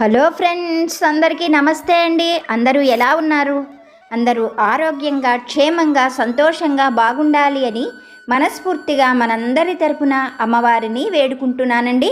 Hello friends అందరికీ నమస్తే అండి. అందరూ ఎలా ఉన్నారు? అందరూ ఆరోగ్యంగా క్షేమంగా సంతోషంగా బాగుండాలి అని మనస్ఫూర్తిగా మనందరి తరపున అమ్మవారిని వేడుకుంటున్నానండి.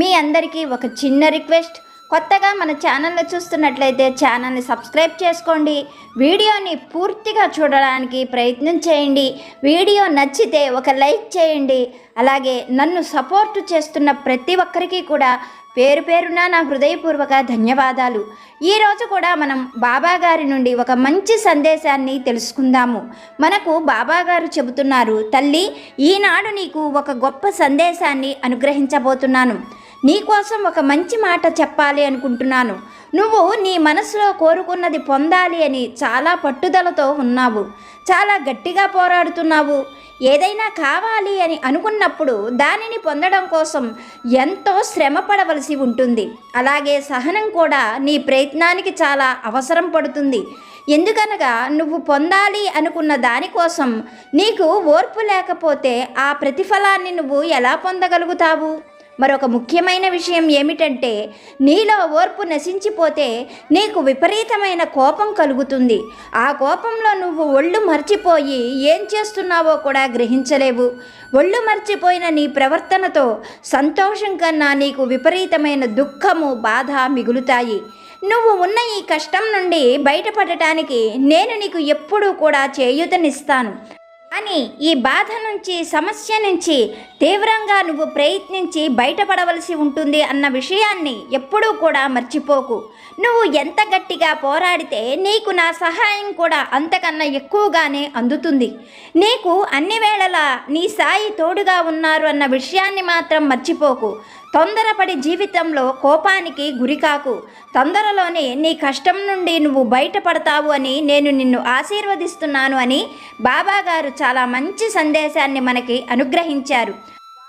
మీ అందరికీ ఒక చిన్న రిక్వెస్ట్. కొత్తగా మన ఛానల్ని చూస్తున్నట్లయితే ఛానల్ని సబ్స్క్రైబ్ చేసుకోండి. వీడియోని పూర్తిగా చూడడానికి ప్రయత్నం చేయండి. వీడియో నచ్చితే ఒక లైక్ చేయండి. అలాగే నన్ను సపోర్ట్ చేస్తున్న ప్రతి ఒక్కరికి కూడా పేరు పేరున నా హృదయపూర్వక ధన్యవాదాలు. ఈరోజు కూడా మనం బాబా గారి నుండి ఒక మంచి సందేశాన్ని తెలుసుకుందాము. మనకు బాబాగారు చెబుతున్నారు తల్లి ఈనాడు నీకు ఒక గొప్ప సందేశాన్ని అనుగ్రహించబోతున్నాను. నీకోసం ఒక మంచి మాట చెప్పాలి అనుకుంటున్నాను. నువ్వు నీ మనసులో కోరుకున్నది పొందాలి అని చాలా పట్టుదలతో ఉన్నావు. చాలా గట్టిగా పోరాడుతున్నావు. ఏదైనా కావాలి అని అనుకున్నప్పుడు దానిని పొందడం కోసం ఎంతో శ్రమ పడవలసి ఉంటుంది. అలాగే సహనం కూడా నీ ప్రయత్నానికి చాలా అవసరం పడుతుంది. ఎందుకనగా నువ్వు పొందాలి అనుకున్న దానికోసం నీకు ఓర్పు లేకపోతే ఆ ప్రతిఫలాన్ని నువ్వు ఎలా పొందగలుగుతావు? మరొక ముఖ్యమైన విషయం ఏమిటంటే నీలో ఓర్పు నశించిపోతే నీకు విపరీతమైన కోపం కలుగుతుంది. ఆ కోపంలో నువ్వు ఒళ్ళు మర్చిపోయి ఏం చేస్తున్నావో కూడా గ్రహించలేవు. ఒళ్ళు మర్చిపోయిన నీ ప్రవర్తనతో సంతోషం కన్నా నీకు విపరీతమైన దుఃఖము బాధ మిగులుతాయి. నువ్వు ఉన్న ఈ కష్టం నుండి బయటపడటానికి నేను నీకు ఎప్పుడూ కూడా చేయూతనిస్తాను. అని ఈ బాధ నుంచి సమస్య నుంచి తీవ్రంగా నువ్వు ప్రయత్నించి బయటపడవలసి ఉంటుంది అన్న విషయాన్ని ఎప్పుడూ కూడా మర్చిపోకు. నువ్వు ఎంత గట్టిగా పోరాడితే నీకు నా సహాయం కూడా అంతకన్నా ఎక్కువగానే అందుతుంది. నీకు అన్ని వేళలా నీ సాయి తోడుగా ఉన్నారు అన్న విషయాన్ని మాత్రం మర్చిపోకు. తొందరపడి జీవితంలో కోపానికి గురికాకు. తొందరలోనే నీ కష్టం నుండి నువ్వు బయటపడతావు అని నేను నిన్ను ఆశీర్వదిస్తున్నాను అని బాబాగారు చాలా మంచి సందేశాన్ని మనకి అనుగ్రహించారు.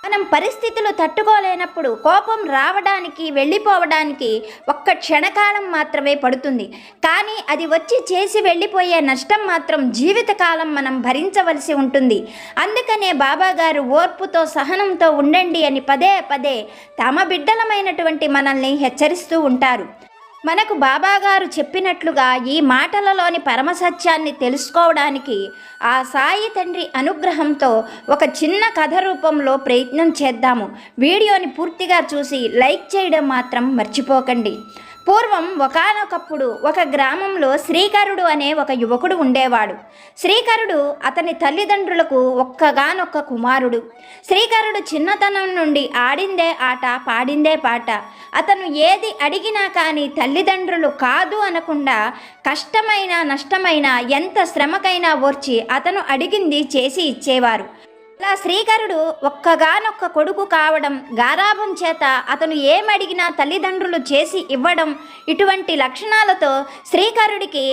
మనం పరిస్థితులు తట్టుకోలేనప్పుడు కోపం రావడానికి వెళ్ళిపోవడానికి ఒక్క క్షణకాలం మాత్రమే పడుతుంది. కానీ అది వచ్చి చేసి వెళ్ళిపోయే నష్టం మాత్రం జీవితకాలం మనం భరించవలసి ఉంటుంది. అందుకనే బాబాగారు ఓర్పుతో సహనంతో ఉండండి అని పదే పదే తమ బిడ్డలమైనటువంటి మనల్ని హెచ్చరిస్తూ ఉంటారు. మనకు బాబాగారు చెప్పినట్లుగా ఈ మాటలలోని పరమసత్యాన్ని తెలుసుకోవడానికి ఆ సాయి తండ్రి అనుగ్రహంతో ఒక చిన్న కథ రూపంలో ప్రయత్నం చేద్దాము. వీడియోని పూర్తిగా చూసి లైక్ చేయడం మాత్రం మర్చిపోకండి. పూర్వం ఒకనొకప్పుడు ఒక గ్రామంలో శ్రీకరుడు అనే ఒక యువకుడు ఉండేవాడు. శ్రీకరుడు అతని తల్లిదండ్రులకు ఒక్కగానొక్క కుమారుడు. శ్రీకరుడు చిన్నతనం నుండి ఆడిందే ఆట పాడిందే పాట. అతను ఏది అడిగినా కానీ తల్లిదండ్రులు కాదు అనకుండా కష్టమైన నష్టమైన ఎంత శ్రమకైనా ఓర్చి అతను అడిగింది చేసి ఇచ్చేవారు. అలా శ్రీకరుడు ఒక్కగానొక్క కొడుకు కావడం గారాభం చేత అతను ఏమడిగినా తల్లిదండ్రులు చేసి ఇవ్వడం ఇటువంటి లక్షణాలతో శ్రీకరుడికి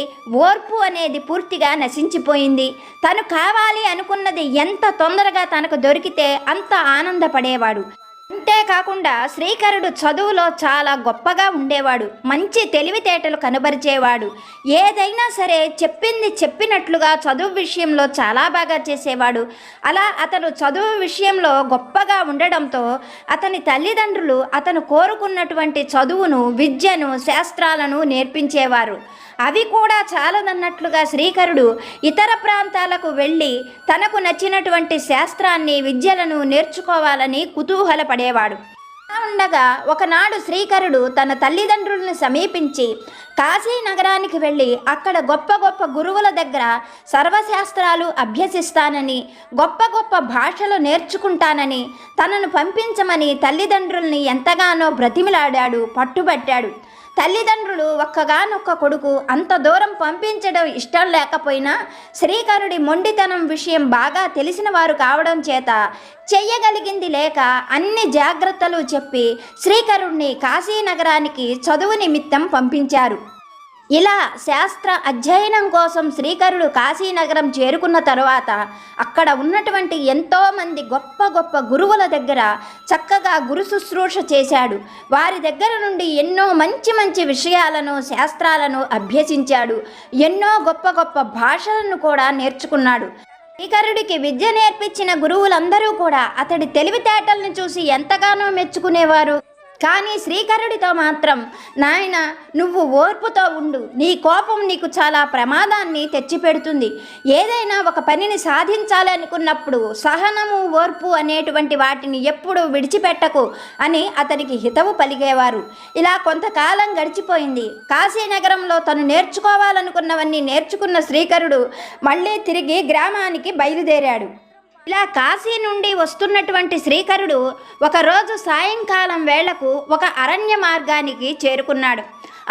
ఓర్పు అనేది పూర్తిగా నశించిపోయింది. తను కావాలి అనుకున్నది ఎంత తొందరగా తనకు దొరికితే అంత ఆనందపడేవాడు. అంతేకాకుండా శ్రీకరుడు చదువులో చాలా గొప్పగా ఉండేవాడు. మంచి తెలివితేటలు కనబరిచేవాడు. ఏదైనా సరే చెప్పింది చెప్పినట్లుగా చదువు విషయంలో చాలా బాగా చేసేవాడు. అలా అతను చదువు విషయంలో గొప్పగా ఉండడంతో అతని తల్లిదండ్రులు అతను కోరుకున్నటువంటి చదువును విద్యను శాస్త్రాలను నేర్పించేవారు. అవి కూడా చాలదన్నట్లుగా శ్రీకరుడు ఇతర ప్రాంతాలకు వెళ్ళి తనకు నచ్చినటువంటి శాస్త్రాన్ని విద్యలను నేర్చుకోవాలని కుతూహలపడేవాడు. ఉండగా ఒకనాడు శ్రీకరుడు తన తల్లిదండ్రులను సమీపించి కాశీ నగరానికి వెళ్ళి అక్కడ గొప్ప గొప్ప గురువుల దగ్గర సర్వశాస్త్రాలు అభ్యసిస్తానని గొప్ప గొప్ప భాషలు నేర్చుకుంటానని తనను పంపించమని తల్లిదండ్రుల్ని ఎంతగానో బ్రతిమిలాడాడు పట్టుబట్టాడు. తల్లిదండ్రులు ఒక్కగానొక్క కొడుకు అంత దూరం పంపించడం ఇష్టం లేకపోయినా శ్రీకరుడి మొండితనం విషయం బాగా తెలిసిన వారు కావడం చేత చెయ్యగలిగింది లేక అన్ని జాగ్రత్తలు చెప్పి శ్రీకరుణ్ణి కాశీనగరానికి చదువు నిమిత్తం పంపించారు. ఇలా శాస్త్ర అధ్యయనం కోసం శ్రీకరుడు కాశీనగరం చేరుకున్న తరువాత అక్కడ ఉన్నటువంటి ఎంతోమంది గొప్ప గొప్ప గురువుల దగ్గర చక్కగా గురు శుశ్రూష చేశాడు. వారి దగ్గర నుండి ఎన్నో మంచి మంచి విషయాలను శాస్త్రాలను అభ్యసించాడు. ఎన్నో గొప్ప గొప్ప భాషలను కూడా నేర్చుకున్నాడు. శ్రీకరుడికి విద్య నేర్పించిన గురువులందరూ కూడా అతడి తెలివితేటలను చూసి ఎంతగానో మెచ్చుకునేవారు. కానీ శ్రీకరుడితో మాత్రం నాయన నువ్వు ఓర్పుతో ఉండు. నీ కోపం నీకు చాలా ప్రమాదాన్ని తెచ్చిపెడుతుంది. ఏదైనా ఒక పనిని సాధించాలనుకున్నప్పుడు సహనము ఓర్పు అనేటువంటి వాటిని ఎప్పుడూ విడిచిపెట్టకు అని అతనికి హితవు పలిగేవారు ఇలా కొంతకాలం గడిచిపోయింది. కాశీనగరంలో తను నేర్చుకోవాలనుకున్నవన్నీ నేర్చుకున్న శ్రీకరుడు మళ్ళీ తిరిగి గ్రామానికి బయలుదేరాడు. ఇలా కాశీ నుండి వస్తున్నటువంటి శ్రీకరుడు ఒకరోజు సాయంకాలం వేళకు ఒక అరణ్య మార్గానికి చేరుకున్నాడు.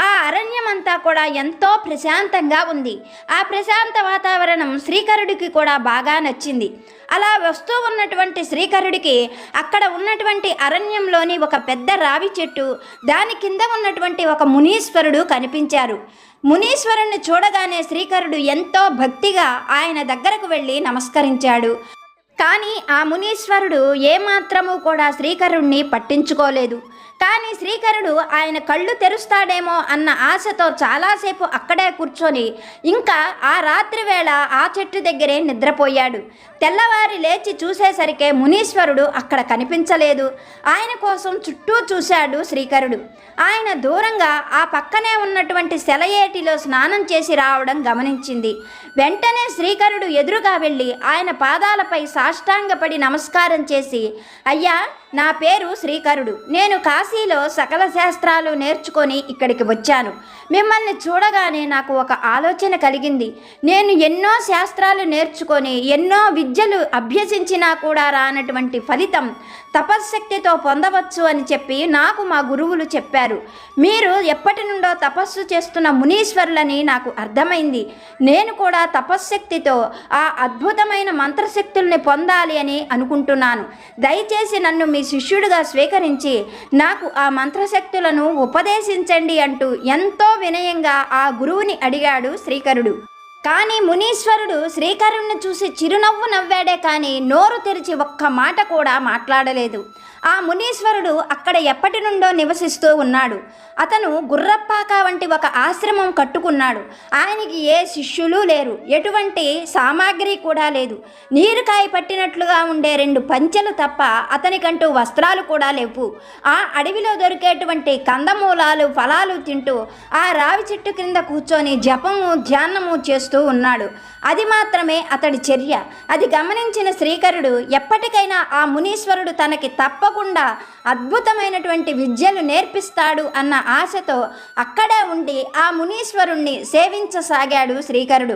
ఆ అరణ్యం అంతా కూడా ఎంతో ప్రశాంతంగా ఉంది. ఆ ప్రశాంత వాతావరణం శ్రీకరుడికి కూడా బాగా నచ్చింది. అలా వస్తూ ఉన్నటువంటి శ్రీకరుడికి అక్కడ ఉన్నటువంటి అరణ్యంలోని ఒక పెద్ద రావి చెట్టు దాని కింద ఉన్నటువంటి ఒక మునీశ్వరుడు కనిపించారు. మునీశ్వరుణ్ణి చూడగానే శ్రీకరుడు ఎంతో భక్తిగా ఆయన దగ్గరకు వెళ్ళి నమస్కరించాడు. కానీ ఆ మునీశ్వరుడు ఏమాత్రము కూడా శ్రీకరుణ్ణి పట్టించుకోలేదు. కానీ శ్రీకరుడు ఆయన కళ్ళు తెరుస్తాడేమో అన్న ఆశతో చాలాసేపు అక్కడే కూర్చొని ఇంకా ఆ రాత్రి వేళ ఆ చెట్టు దగ్గరే నిద్రపోయాడు. తెల్లవారి లేచి చూసేసరికే మునీశ్వరుడు అక్కడ కనిపించలేదు. ఆయన కోసం చుట్టూ చూశాడు శ్రీకరుడు. ఆయన దూరంగా ఆ పక్కనే ఉన్నటువంటి సెలయేటిలో స్నానం చేసి రావడం గమనించింది. వెంటనే శ్రీకరుడు ఎదురుగా వెళ్ళి ఆయన పాదాలపై సాష్టాంగపడి నమస్కారం చేసి అయ్యా నా పేరు శ్రీకరుడు. నేను కాశీలో సకల శాస్త్రాలు నేర్చుకొని ఇక్కడికి వచ్చాను. మిమ్మల్ని చూడగానే నాకు ఒక ఆలోచన కలిగింది. నేను ఎన్నో శాస్త్రాలు నేర్చుకొని ఎన్నో విద్యలు అభ్యసించినా కూడా రానటువంటి ఫలితం తపశ్శక్తితో పొందవచ్చు అని చెప్పి నాకు మా గురువులు చెప్పారు. మీరు ఎప్పటి నుండో తపస్సు చేస్తున్న మునీశ్వరులని నాకు అర్థమైంది. నేను కూడా తపశ్శక్తితో ఆ అద్భుతమైన మంత్రశక్తుల్ని పొందాలి అని అనుకుంటున్నాను. దయచేసి నన్ను మీ శిష్యుడిగా స్వీకరించి నాకు ఆ మంత్రశక్తులను ఉపదేశించండి అంటూ ఎంతో వినయంగా ఆ గురువుని అడిగాడు శ్రీకరుడు. కానీ మునీశ్వరుడు శ్రీకరుణ్ణి చూసి చిరునవ్వు నవ్వాడే కానీ నోరు తెరిచి ఒక్క మాట కూడా మాట్లాడలేదు. ఆ మునీశ్వరుడు అక్కడ ఎప్పటి నుండో నివసిస్తూ ఉన్నాడు. అతను గుర్రప్పాక వంటి ఒక ఆశ్రమం కట్టుకున్నాడు. ఆయనకి ఏ శిష్యులు లేరు. ఎటువంటి సామాగ్రి కూడా లేదు. నీరుకాయ పట్టినట్లుగా ఉండే రెండు పంచెలు తప్ప అతనికంటూ వస్త్రాలు కూడా లేవు. ఆ అడవిలో దొరికేటువంటి కందమూలాలు ఫలాలు తింటూ ఆ రావి చెట్టు క్రింద కూర్చొని జపము ధ్యానము చేస్తూ ఉన్నాడు. అది మాత్రమే అతడి చర్య. అది గమనించిన శ్రీకరుడు ఎప్పటికైనా ఆ మునీశ్వరుడు తనకి తప్పకుండా అద్భుతమైనటువంటి విద్యలు నేర్పిస్తాడు అన్న ఆశతో అక్కడే ఉండి ఆ మునీశ్వరుణ్ణి సేవించసాగాడు శ్రీకరుడు.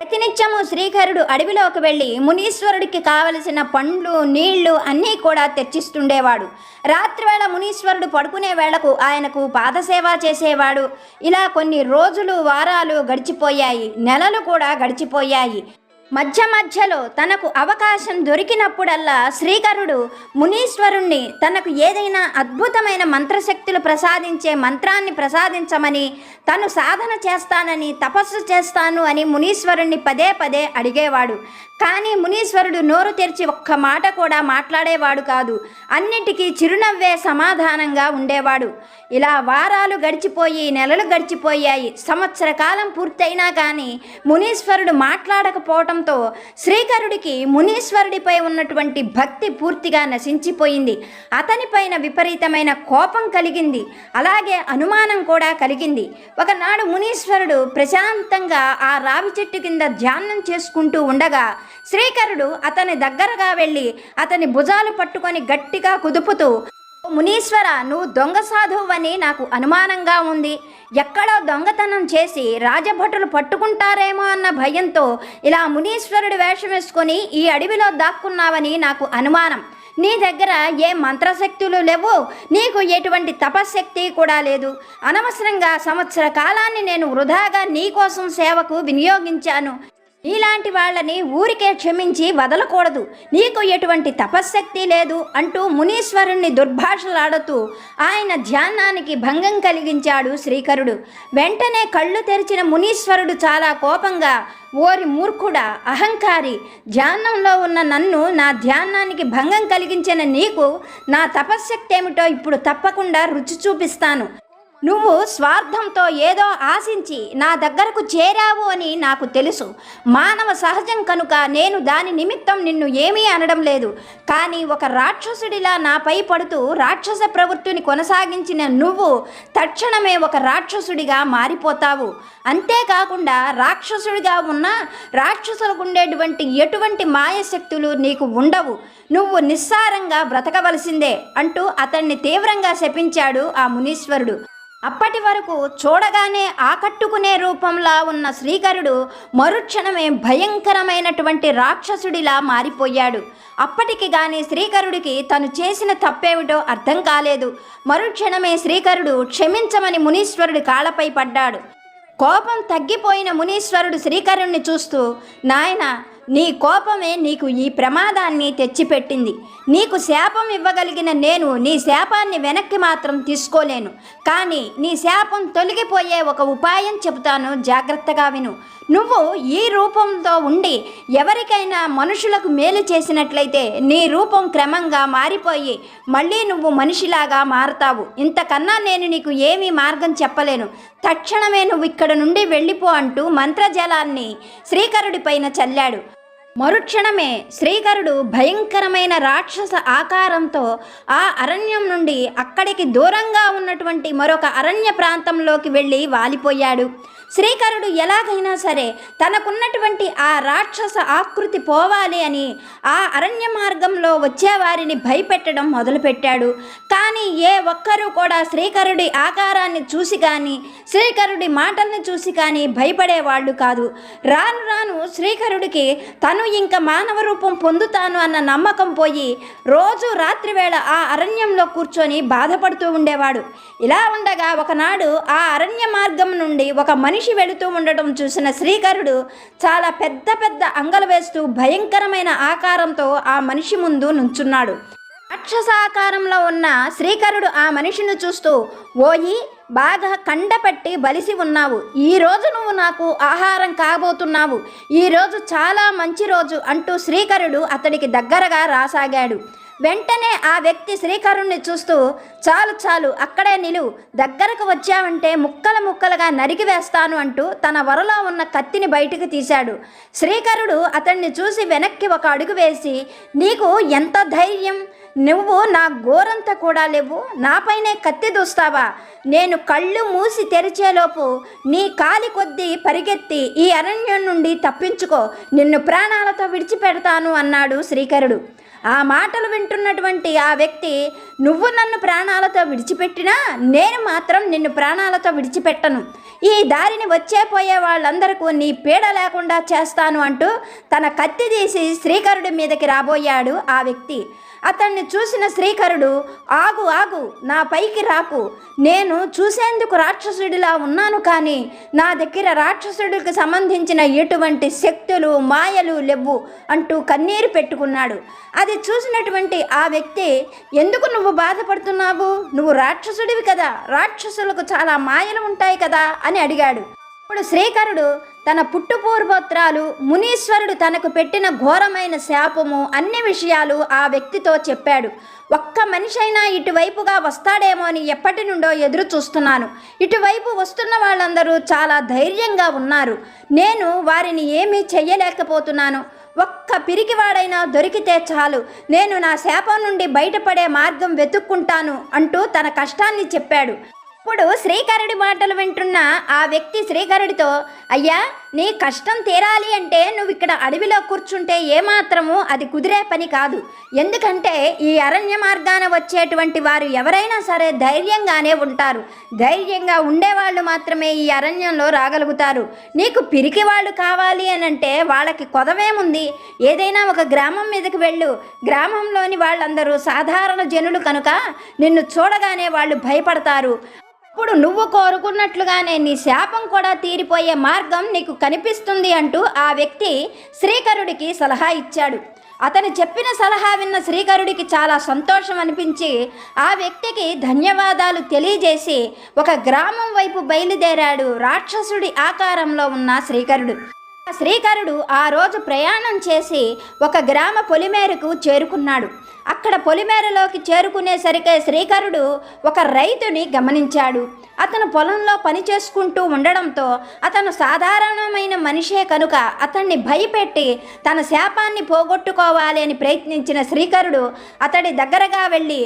ప్రతినిత్యము శ్రీకరుడు అడవిలోకి వెళ్ళి మునీశ్వరుడికి కావలసిన పండ్లు నీళ్ళు అన్నీ కూడా తెచ్చిస్తుండేవాడు. రాత్రివేళ మునీశ్వరుడు పడుకునే వేళకు ఆయనకు పాదసేవ చేసేవాడు. ఇలా కొన్ని రోజులు వారాలు గడిచిపోయాయి. నెలలు కూడా గడిచిపోయాయి. మధ్య మధ్యలో తనకు అవకాశం దొరికినప్పుడల్లా శ్రీకరుడు మునీశ్వరుణ్ణి తనకు ఏదైనా అద్భుతమైన మంత్రశక్తులు ప్రసాదించే మంత్రాన్ని ప్రసాదించమని తను సాధన చేస్తానని తపస్సు చేస్తాను అని మునీశ్వరుణ్ణి పదే పదే అడిగేవాడు. కానీ మునీశ్వరుడు నోరు తెరిచి ఒక్క మాట కూడా మాట్లాడేవాడు కాదు. అన్నిటికీ చిరునవ్వే సమాధానంగా ఉండేవాడు. ఇలా వారాలు గడిచిపోయి నెలలు గడిచిపోయాయి. సంవత్సర కాలం పూర్తయినా కానీ మునీశ్వరుడు మాట్లాడకపోవటంతో శ్రీకరుడికి మునీశ్వరుడిపై ఉన్నటువంటి భక్తి పూర్తిగా నశించిపోయింది. అతనిపైన విపరీతమైన కోపం కలిగింది. అలాగే అనుమానం కూడా కలిగింది. ఒకనాడు మునీశ్వరుడు ప్రశాంతంగా ఆ రావి చెట్టు కింద ధ్యానం చేసుకుంటూ ఉండగా శ్రీకరుడు అతని దగ్గరగా వెళ్ళి అతని భుజాలు పట్టుకొని గట్టిగా కుదుపుతూ మునీశ్వర నువ్వు దొంగ సాధువని నాకు అనుమానంగా ఉంది. ఎక్కడో దొంగతనం చేసి రాజభటులు పట్టుకుంటారేమో అన్న భయంతో ఇలా మునీశ్వరుడి వేషం వేసుకొని ఈ అడవిలో దాక్కున్నావని నాకు అనుమానం. నీ దగ్గర ఏ మంత్రశక్తులు లేవు. నీకు ఎటువంటి తపశ్శక్తి కూడా లేదు. అనవసరంగా సంవత్సర కాలాన్ని నేను వృధాగా నీ కోసం సేవకు వినియోగించాను. నీలాంటి వాళ్ళని ఊరికే క్షమించి వదలకూడదు. నీకు ఎటువంటి తపశ్శక్తి లేదు అంటూ మునీశ్వరుణ్ణి దుర్భాషలాడుతూ ఆయన ధ్యానానికి భంగం కలిగించాడు శ్రీకరుడు. వెంటనే కళ్ళు తెరిచిన మునీశ్వరుడు చాలా కోపంగా ఓరి మూర్ఖుడా అహంకారి ధ్యానంలో ఉన్న నన్ను నా ధ్యానానికి భంగం కలిగించిన నీకు నా తపశ్శక్తి ఏమిటో ఇప్పుడు తప్పకుండా రుచి చూపిస్తాను. నువ్వు స్వార్థంతో ఏదో ఆశించి నా దగ్గరకు చేరావు అని నాకు తెలుసు. మానవ సహజం కనుక నేను దాని నిమిత్తం నిన్ను ఏమీ అనడం లేదు. కానీ ఒక రాక్షసుడిలా నాపై పడుతూ రాక్షస ప్రవృత్తిని కొనసాగించిన నువ్వు తక్షణమే ఒక రాక్షసుడిగా మారిపోతావు. అంతేకాకుండా రాక్షసుడిగా ఉన్న రాక్షసులకు ఉండేటువంటి ఎటువంటి మాయశక్తులు నీకు ఉండవు. నువ్వు నిస్సారంగా బ్రతకవలసిందే అంటూ అతన్ని తీవ్రంగా శపించాడు ఆ మునీశ్వరుడు. అప్పటి వరకు చూడగానే ఆకట్టుకునే రూపంలా ఉన్న శ్రీకరుడు మరుక్షణమే భయంకరమైనటువంటి రాక్షసుడిలా మారిపోయాడు. అప్పటికి గాని శ్రీకరుడికి తను చేసిన తప్పేమిటో అర్థం కాలేదు. మరుక్షణమే శ్రీకరుడు క్షమించమని మునీశ్వరుడి కాళ్ళపై పడ్డాడు. కోపం తగ్గిపోయిన మునీశ్వరుడు శ్రీకరుణ్ణి చూస్తూ నాయన నీ కోపమే నీకు ఈ ప్రమాదాన్ని తెచ్చిపెట్టింది. నీకు శాపం ఇవ్వగలిగిన నేను నీ శాపాన్ని వెనక్కి మాత్రం తీసుకోలేను. కానీ నీ శాపం తొలగిపోయే ఒక ఉపాయం చెబుతాను. జాగ్రత్తగా విను. నువ్వు ఈ రూపంతో ఉండి ఎవరికైనా మనుషులకు మేలు చేసినట్లయితే నీ రూపం క్రమంగా మారిపోయి మళ్ళీ నువ్వు మనిషిలాగా మారుతావు. ఇంతకన్నా నేను నీకు ఏమీ మార్గం చెప్పలేను. తక్షణమే నువ్వు ఇక్కడ నుండి వెళ్ళిపో అంటూ మంత్రజలాన్ని శ్రీకరుడి పైన చల్లాడు. మరుక్షణమే శ్రీకరుడు భయంకరమైన రాక్షస ఆకారంతో ఆ అరణ్యం నుండి అక్కడికి దూరంగా ఉన్నటువంటి మరొక అరణ్య ప్రాంతంలోకి వెళ్ళి వాలిపోయాడు. శ్రీకరుడు ఎలాగైనా సరే తనకున్నటువంటి ఆ రాక్షస ఆకృతి పోవాలి అని ఆ అరణ్య మార్గంలో వచ్చేవారిని భయపెట్టడం మొదలుపెట్టాడు. కానీ ఏ ఒక్కరూ కూడా శ్రీకరుడి ఆకారాన్ని చూసి కానీ శ్రీకరుడి మాటల్ని చూసి కానీ భయపడేవాళ్ళు కాదు. రాను రాను శ్రీకరుడికి తను ఇంకా మానవ రూపం పొందుతాను అన్న నమ్మకం పోయి రోజు రాత్రివేళ ఆ అరణ్యంలో కూర్చొని బాధపడుతూ ఉండేవాడు. ఇలా ఉండగా ఒకనాడు ఆ అరణ్య మార్గం నుండి ఒక మనిషి మనిషి వెళుతూ ఉండటం చూసిన శ్రీకరుడు చాలా పెద్ద పెద్ద అంగలు వేస్తూ భయంకరమైన ఆకారంతో ఆ మనిషి ముందు నుంచున్నాడు. రాక్షసాకారంలో ఉన్న శ్రీకరుడు ఆ మనిషిని చూస్తూ ఓయి బాగా కండపెట్టి బలిసి ఉన్నావు. ఈ రోజు నువ్వు నాకు ఆహారం కాబోతున్నావు. ఈ రోజు చాలా మంచి రోజు అంటూ శ్రీకరుడు అతడికి దగ్గరగా రాసాగాడు. వెంటనే ఆ వ్యక్తి శ్రీకరుణ్ణి చూస్తూ చాలు చాలు అక్కడే నిలువు దగ్గరకు వచ్చావంటే ముక్కలు ముక్కలుగా నరికి వేస్తాను అంటూ తన వరలో ఉన్న కత్తిని బయటకు తీశాడు. శ్రీకరుడు అతన్ని చూసి వెనక్కి ఒక అడుగు వేసి నీకు ఎంత ధైర్యం? నువ్వు నా గోరంత కూడా లేవు. నాపైనే కత్తి దూస్తావా? నేను కళ్ళు మూసి తెరిచేలోపు నీ కాలి కొద్దీ పరిగెత్తి ఈ అరణ్యం నుండి తప్పించుకో. నిన్ను ప్రాణాలతో విడిచిపెడతాను అన్నాడు శ్రీకరుడు. ఆ మాటలు వింటున్నటువంటి ఆ వ్యక్తి నువ్వు నన్ను ప్రాణాలతో విడిచిపెట్టినా నేను మాత్రం నిన్ను ప్రాణాలతో విడిచిపెట్టను. ఈ దారిని వచ్చే పోయే వాళ్ళందరికీ నీ పీడ లేకుండా చేస్తాను అంటూ తన కత్తి తీసి శ్రీకరుడి మీదకి రాబోయాడు ఆ వ్యక్తి. అతన్ని చూసిన శ్రీకరుడు ఆగు ఆగు నా పైకి రాకు. నేను చూసేందుకు రాక్షసుడిలా ఉన్నాను కానీ నా దగ్గర రాక్షసుడికి సంబంధించిన ఎటువంటి శక్తులు మాయలు లేవు అంటూ కన్నీరు పెట్టుకున్నాడు. అది చూసినటువంటి ఆ వ్యక్తి ఎందుకు నువ్వు బాధపడుతున్నావు? నువ్వు రాక్షసుడివి కదా. రాక్షసులకు చాలా మాయలు ఉంటాయి కదా అని అడిగాడు. ఇప్పుడు శ్రీకరుడు తన పుట్టుపూర్వోత్రాలు మునీశ్వరుడు తనకు పెట్టిన ఘోరమైన శాపము అన్ని విషయాలు ఆ వ్యక్తితో చెప్పాడు. ఒక్క మనిషి అయినా ఇటువైపుగా వస్తాడేమో అని ఎప్పటి నుండో ఎదురు చూస్తున్నాను. ఇటువైపు వస్తున్న వాళ్ళందరూ చాలా ధైర్యంగా ఉన్నారు. నేను వారిని ఏమీ చెయ్యలేకపోతున్నాను. ఒక్క పిరికివాడైనా దొరికితే చాలు. నేను నా శాపం నుండి బయటపడే మార్గం వెతుక్కుంటాను అంటూ తన కష్టాన్ని చెప్పాడు. ఇప్పుడు శ్రీకరుడి మాటలు వింటున్న ఆ వ్యక్తి శ్రీకరుడితో అయ్యా నీ కష్టం తీరాలి అంటే నువ్వు ఇక్కడ అడవిలో కూర్చుంటే ఏమాత్రము అది కుదిరే పని కాదు. ఎందుకంటే ఈ అరణ్య మార్గాన వచ్చేటువంటి వారు ఎవరైనా సరే ధైర్యంగానే ఉంటారు. ధైర్యంగా ఉండేవాళ్ళు మాత్రమే ఈ అరణ్యంలో రాగలుగుతారు. నీకు పిరికి వాళ్ళు కావాలి అని అంటే వాళ్ళకి కొదవేముంది? ఏదైనా ఒక గ్రామం మీదకి వెళ్ళు. గ్రామంలోని వాళ్ళందరూ సాధారణ జనులు కనుక నిన్ను చూడగానే వాళ్ళు భయపడతారు. అప్పుడు నువ్వు కోరుకున్నట్లుగానే నీ శాపం కూడా తీరిపోయే మార్గం నీకు కనిపిస్తుంది అంటూ ఆ వ్యక్తి శ్రీకరుడికి సలహా ఇచ్చాడు. అతను చెప్పిన సలహా విన్న శ్రీకరుడికి చాలా సంతోషం అనిపించి ఆ వ్యక్తికి ధన్యవాదాలు తెలియజేసి ఒక గ్రామం వైపు బయలుదేరాడు రాక్షసుడి ఆకారంలో ఉన్న శ్రీకరుడు. శ్రీకరుడు ఆ రోజు ప్రయాణం చేసి ఒక గ్రామ పొలిమేరకు చేరుకున్నాడు. అక్కడ పొలిమేరలోకి చేరుకునేసరికే శ్రీకరుడు ఒక రైతుని గమనించాడు. అతను పొలంలో పని చేసుకుంటూ ఉండడంతో అతను సాధారణమైన మనిషే కనుక అతన్ని భయపెట్టి తన శాపాన్ని పోగొట్టుకోవాలి అని ప్రయత్నించిన శ్రీకరుడు అతడి దగ్గరగా వెళ్ళి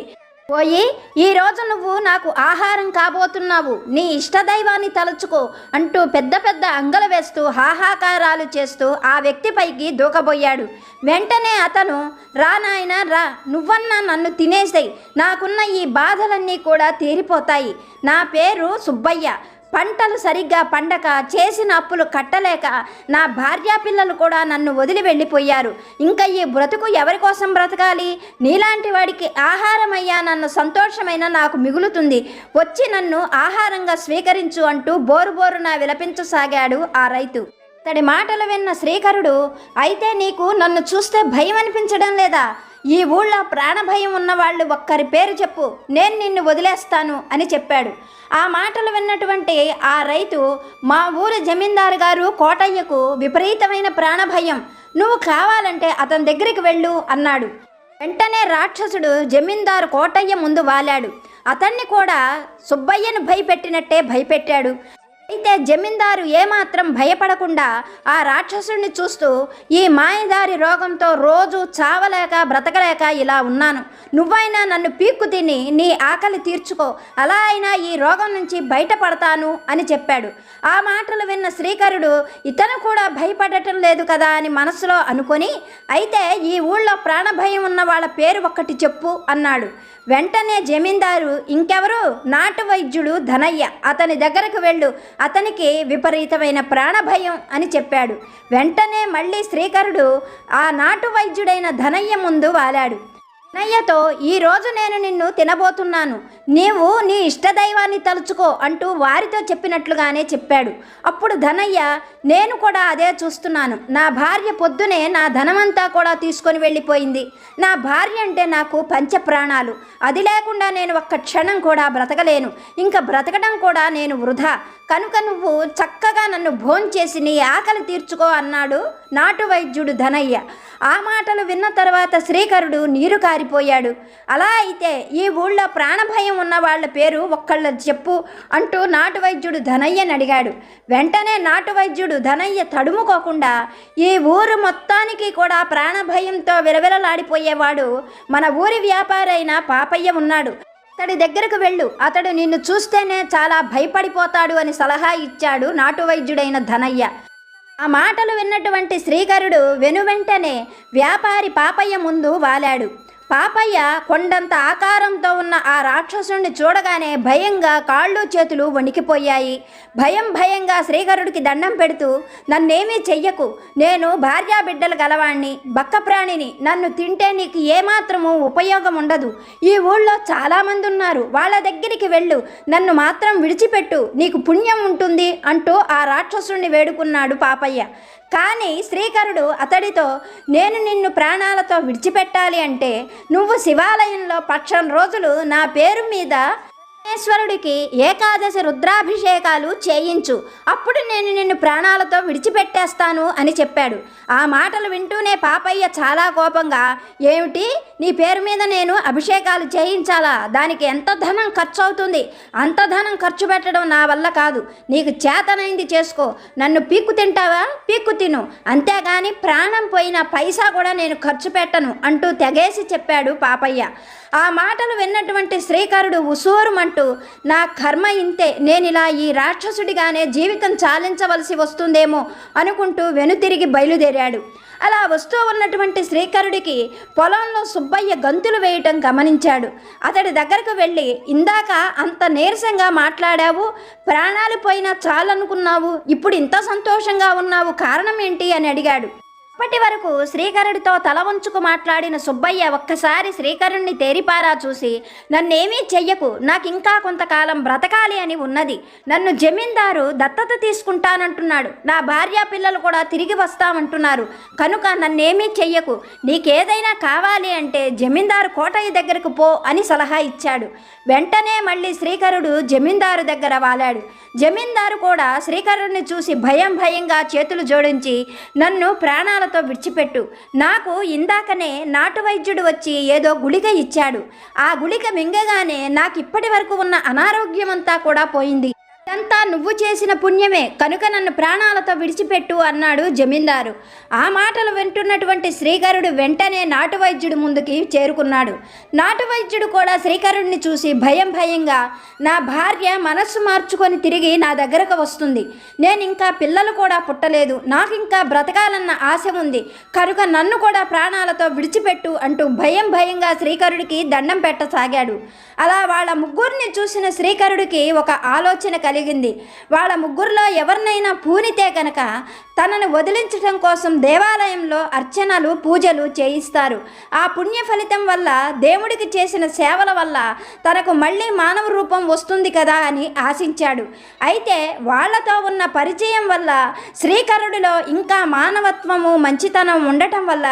పోయి ఈరోజు నువ్వు నాకు ఆహారం కాబోతున్నావు. నీ ఇష్టదైవాన్ని తలుచుకో అంటూ పెద్ద పెద్ద అంగలు వేస్తూ హాహాకారాలు చేస్తూ ఆ వ్యక్తిపైకి దూకబోయాడు. వెంటనే అతను రా నాయన రా. నువ్వన్నా నన్ను తినేసేయి. నాకున్న ఈ బాధలన్నీ కూడా తీరిపోతాయి. నా పేరు సుబ్బయ్య. పంటలు సరిగ్గా పండక చేసిన అప్పులు కట్టలేక నా భార్యా పిల్లలు కూడా నన్ను వదిలి వెళ్ళిపోయారు. ఇంకా ఈ బ్రతుకు ఎవరి కోసం బ్రతకాలి? నీలాంటి వాడికి ఆహారమయ్యా నన్ను సంతోషమైన నాకు మిగులుతుంది. వచ్చి నన్ను ఆహారంగా స్వీకరించు అంటూ బోరు బోరున విలపించసాగాడు ఆ రైతు. అతడి మాటలు విన్న శ్రీకరుడు అయితే నీకు నన్ను చూస్తే భయం అనిపించడం లేదా? ఈ ఊళ్ళో ప్రాణభయం ఉన్నవాళ్ళు ఒక్కరి పేరు చెప్పు. నేను నిన్ను వదిలేస్తాను అని చెప్పాడు. ఆ మాటలు విన్నటువంటి ఆ రైతు మా ఊరి జమీందారు గారు కోటయ్యకు విపరీతమైన ప్రాణభయం. నువ్వు కావాలంటే అతని దగ్గరికి వెళ్ళు అన్నాడు. వెంటనే రాక్షసుడు జమీందారు కోటయ్య ముందు వాలాడు. అతన్ని కూడా సుబ్బయ్యను భయపెట్టినట్టే భయపెట్టాడు. అయితే జమీందారు ఏమాత్రం భయపడకుండా ఆ రాక్షసుడిని చూస్తూ ఈ మాయదారి రోగంతో రోజు చావలేక బ్రతకలేక ఇలా ఉన్నాను. నువ్వైనా నన్ను పీక్కు తిని నీ ఆకలి తీర్చుకో. అలా అయినా ఈ రోగం నుంచి బయటపడతాను అని చెప్పాడు. ఆ మాటలు విన్న శ్రీకరుడు ఇతను కూడా భయపడటం లేదు కదా అని మనసులో అనుకొని అయితే ఈ ఊళ్ళో ప్రాణభయం ఉన్న వాళ్ళ పేరు ఒక్కటి చెప్పు అన్నాడు. వెంటనే జమీందారు ఇంకెవరు నాటు వైద్యుడు ధనయ్య అతని దగ్గరకు వెళ్ళు. అతనికి విపరీతమైన ప్రాణభయం అని చెప్పాడు. వెంటనే మళ్ళీ శ్రీకరుడు ఆ నాటు వైద్యుడైన ధనయ్య ముందు వాలాడు. అన్నయ్యతో ఈరోజు నేను నిన్ను తినబోతున్నాను. నీవు నీ ఇష్టదైవాన్ని తలుచుకో అంటూ వారితో చెప్పినట్లుగానే చెప్పాడు. అప్పుడు ధనయ్య నేను కూడా అదే చూస్తున్నాను. నా భార్య పొద్దునే నా ధనమంతా కూడా తీసుకొని వెళ్ళిపోయింది. నా భార్య అంటే నాకు పంచప్రాణాలు. అది లేకుండా నేను ఒక్క క్షణం కూడా బ్రతకలేను. ఇంకా బ్రతకడం కూడా నేను వృధా. కనుక నువ్వు చక్కగా నన్ను భోంచేసి నీ ఆకలి తీర్చుకో అన్నాడు నాటు వైద్యుడు ధనయ్య. ఆ మాటలు విన్న తర్వాత శ్రీకరుడు నీరు కారిపోయాడు అలా అయితే ఈ ఊళ్ళో ప్రాణభయం ఉన్న వాళ్ళ పేరు ఒక్కళ్ళ చెప్పు అంటూ నాటు వైద్యుడు ధనయ్యని అడిగాడు. వెంటనే నాటు వైద్యుడు ధనయ్య తడుముకోకుండా ఈ ఊరు మొత్తానికి కూడా ప్రాణభయంతో విలవిలలాడిపోయేవాడు. మన ఊరి వ్యాపారైన పాపయ్య ఉన్నాడు. అతడి దగ్గరకు వెళ్ళు. అతడు నిన్ను చూస్తేనే చాలా భయపడిపోతాడు అని సలహా ఇచ్చాడు నాటు వైద్యుడైన ధనయ్య. ఆ మాటలు విన్నటువంటి శ్రీకరుడు వెనువెంటనే వ్యాపారి పాపయ్య ముందు వాలాడు. పాపయ్య కొండంత ఆకారంతో ఉన్న ఆ రాక్షసుని చూడగానే భయంగా కాళ్ళు చేతులు వణికిపోయాయి. భయం భయంగా శ్రీకరుడికి దండం పెడుతూ నన్నేమీ చెయ్యకు. నేను భార్యా బిడ్డలు గలవాణ్ణి. బక్క ప్రాణిని. నన్ను తింటే నీకు ఏమాత్రము ఉపయోగం ఉండదు ఈ ఊళ్ళో చాలామంది ఉన్నారు వాళ్ళ దగ్గరికి వెళ్ళు. నన్ను మాత్రం విడిచిపెట్టు. నీకు పుణ్యం ఉంటుంది అంటూ ఆ రాక్షసుని వేడుకున్నాడు పాపయ్య. కానీ శ్రీకరుడు అతడితో నేను నిన్ను ప్రాణాలతో విడిచిపెట్టాలి అంటే నువ్వు శివాలయంలో పక్షం రోజులు నా పేరు మీద పరమేశ్వరుడికి ఏకాదశి రుద్రాభిషేకాలు చేయించు. అప్పుడు నేను నిన్ను ప్రాణాలతో విడిచిపెట్టేస్తాను అని చెప్పాడు. ఆ మాటలు వింటూనే పాపయ్య చాలా కోపంగా ఏమిటి? నీ పేరు మీద నేను అభిషేకాలు చేయించాలా? దానికి ఎంత ధనం ఖర్చు అవుతుంది అంత ధనం ఖర్చు పెట్టడం నా వల్ల కాదు. నీకు చేతనైంది చేసుకో. నన్ను పీక్కు తింటావా? పీక్కు తిను. అంతేగాని ప్రాణం పోయిన పైసా కూడా నేను ఖర్చు పెట్టను అంటూ తెగేసి చెప్పాడు పాపయ్య. ఆ మాటలు విన్నటువంటి శ్రీకరుడు ఉసూరుమంటూ నా కర్మ ఇంతే నేనిలా ఈ రాక్షసుడిగానే జీవితం చాలించవలసి వస్తుందేమో అనుకుంటూ వెనుతిరిగి బయలుదేరాడు. అలా వస్తూ ఉన్నటువంటి శ్రీకరుడికి పొలంలో సుబ్బయ్య గంతులు వేయటం గమనించాడు. అతడి దగ్గరకు వెళ్ళి ఇందాక అంత నీరసంగా మాట్లాడావు ప్రాణాలు పోయినా చాలనుకున్నావు ఇప్పుడు ఇంత సంతోషంగా ఉన్నావు కారణం ఏంటి? అని అడిగాడు. అప్పటి వరకు శ్రీకరుడితో తల వంచుకు మాట్లాడిన సుబ్బయ్య ఒక్కసారి శ్రీకరుణ్ణి తేరిపారా చూసి నన్నేమీ చెయ్యకు నాకు ఇంకా కొంతకాలం బ్రతకాలి అని ఉన్నది. నన్ను జమీందారు దత్తత తీసుకుంటానంటున్నాడు. నా భార్య పిల్లలు కూడా తిరిగి వస్తామంటున్నారు. కనుక నన్నేమీ చెయ్యకు. నీకేదైనా కావాలి అంటే జమీందారు కోటయ్య దగ్గరకు పో అని సలహా ఇచ్చాడు. వెంటనే మళ్ళీ శ్రీకరుడు జమీందారు దగ్గర వాలాడు. జమీందారు కూడా శ్రీకరుణ్ణి చూసి భయం భయంగా చేతులు జోడించి నన్ను ప్రాణాలతో విడిచిపెట్టు. నాకు ఇందాకనే నాటు వైద్యుడు వచ్చి ఏదో గుళిక ఇచ్చాడు. ఆ గుళిక మింగగానే నాకు ఇప్పటి వరకు ఉన్న అనారోగ్యమంతా కూడా పోయింది. ఇదంతా నువ్వు చేసిన పుణ్యమే. కనుక నన్ను ప్రాణాలతో విడిచిపెట్టు అన్నాడు జమీందారు. ఆ మాటలు వింటున్నటువంటి శ్రీకరుడు వెంటనే నాటువైద్యుడి ముందుకి చేరుకున్నాడు. నాటు వైద్యుడు కూడా శ్రీకరుడిని చూసి భయం భయంగా నా భార్య మనస్సు మార్చుకొని తిరిగి నా దగ్గరకు వస్తుంది. నేను ఇంకా పిల్లలు కూడా పుట్టలేదు. నాకు ఇంకా బ్రతకాలన్న ఆశ ఉంది. కనుక నన్ను కూడా ప్రాణాలతో విడిచిపెట్టు అంటూ భయం భయంగా శ్రీకరుడికి దండం పెట్టసాగాడు. అలా వాళ్ళ ముగ్గురిని చూసిన శ్రీకరుడికి ఒక ఆలోచన కలిగింది. వాళ్ళ ముగ్గురులో ఎవరినైనా పూనితే కనుక తనను వదిలించడం కోసం దేవాలయంలో అర్చనలు పూజలు చేయిస్తారు. ఆ పుణ్య ఫలితం వల్ల దేవుడికి చేసిన సేవల వల్ల తనకు మళ్ళీ మానవ రూపం వస్తుంది కదా అని ఆశించాడు. అయితే వాళ్ళతో ఉన్న పరిచయం వల్ల శ్రీకరుడిలో ఇంకా మానవత్వము మంచితనం ఉండటం వల్ల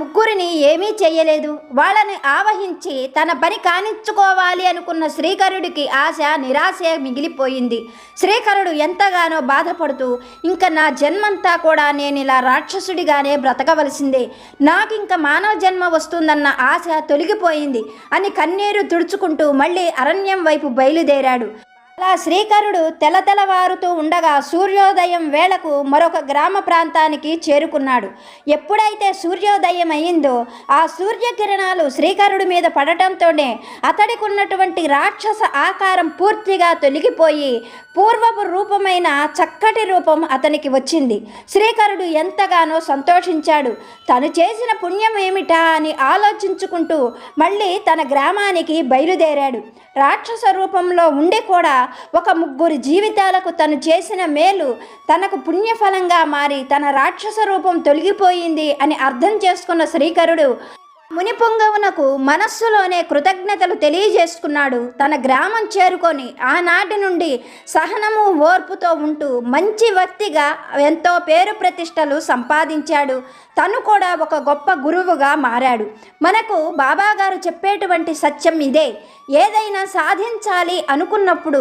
ముగ్గురిని ఏమీ చేయలేదు. వాళ్ళని ఆవహించి తన పని కానించుకోవాలి అనుకున్న శ్రీకరుడికి ఆశ నిరాశ మిగిలిపోయింది. శ్రీకరుడు ఎంతగానో బాధపడుతూ ఇంకా నా జన్మంతా కూడా నేను ఇలా రాక్షసుడిగానే బ్రతకవలసిందే. నాకు ఇంకా మానవ జన్మ వస్తుందన్న ఆశ తొలగిపోయింది అని కన్నీరు తుడుచుకుంటూ మళ్ళీ అరణ్యం వైపు బయలుదేరాడు. అలా శ్రీకరుడు తెలతెలవారుతూ ఉండగా సూర్యోదయం వేళకు మరొక గ్రామ ప్రాంతానికి చేరుకున్నాడు. ఎప్పుడైతే సూర్యోదయం అయిందో ఆ సూర్యకిరణాలు శ్రీకరుడి మీద పడటంతోనే అతడికి ఉన్నటువంటి రాక్షస ఆకారం పూర్తిగా తొలగిపోయి పూర్వపు రూపమైన చక్కటి రూపం అతనికి వచ్చింది. శ్రీకరుడు ఎంతగానో సంతోషించాడు. తను చేసిన పుణ్యం ఏమిటా అని ఆలోచించుకుంటూ మళ్ళీ తన గ్రామానికి బయలుదేరాడు. రాక్షస రూపంలో ఉండి కూడా ఒక ముగ్గురు జీవితాలకు తను చేసిన మేలు తనకు పుణ్యఫలంగా మారి తన రాక్షస రూపం తొలగిపోయింది అని అర్థం చేసుకున్న శ్రీకరుడు మునిపొంగవునకు మనస్సులోనే కృతజ్ఞతలు తెలియజేసుకున్నాడు. తన గ్రామం చేరుకొని ఆనాటి నుండి సహనము ఓర్పుతో ఉంటూ మంచి వ్యక్తిగా ఎంతో పేరు ప్రతిష్టలు సంపాదించాడు. తను కూడా ఒక గొప్ప గురువుగా మారాడు. మనకు బాబాగారు చెప్పేటువంటి సత్యం ఇదే. ఏదైనా సాధించాలి అనుకున్నప్పుడు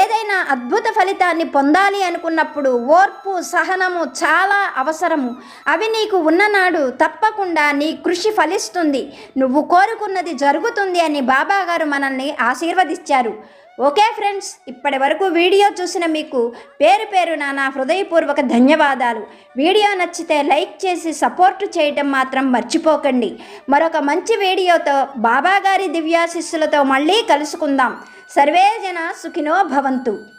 ఏదైనా అద్భుత ఫలితాన్ని పొందాలి అనుకున్నప్పుడు ఓర్పు సహనము చాలా అవసరము. అవి నీకు ఉన్ననాడు తప్పకుండా నీ కృషి ఫలిస్తుంది. నువ్వు కోరుకున్నది జరుగుతుంది అని బాబాగారు మనల్ని ఆశీర్వదించారు. ఓకే ఫ్రెండ్స్ ఇప్పటి వరకు వీడియో చూసిన మీకు పేరు పేరు నా హృదయపూర్వక ధన్యవాదాలు. వీడియో నచ్చితే లైక్ చేసి సపోర్ట్ చేయటం మాత్రం మర్చిపోకండి. మరొక మంచి వీడియోతో బాబాగారి దివ్యాశిస్సులతో మళ్ళీ కలుసుకుందాం. సర్వేజన సుఖినో భవంతు.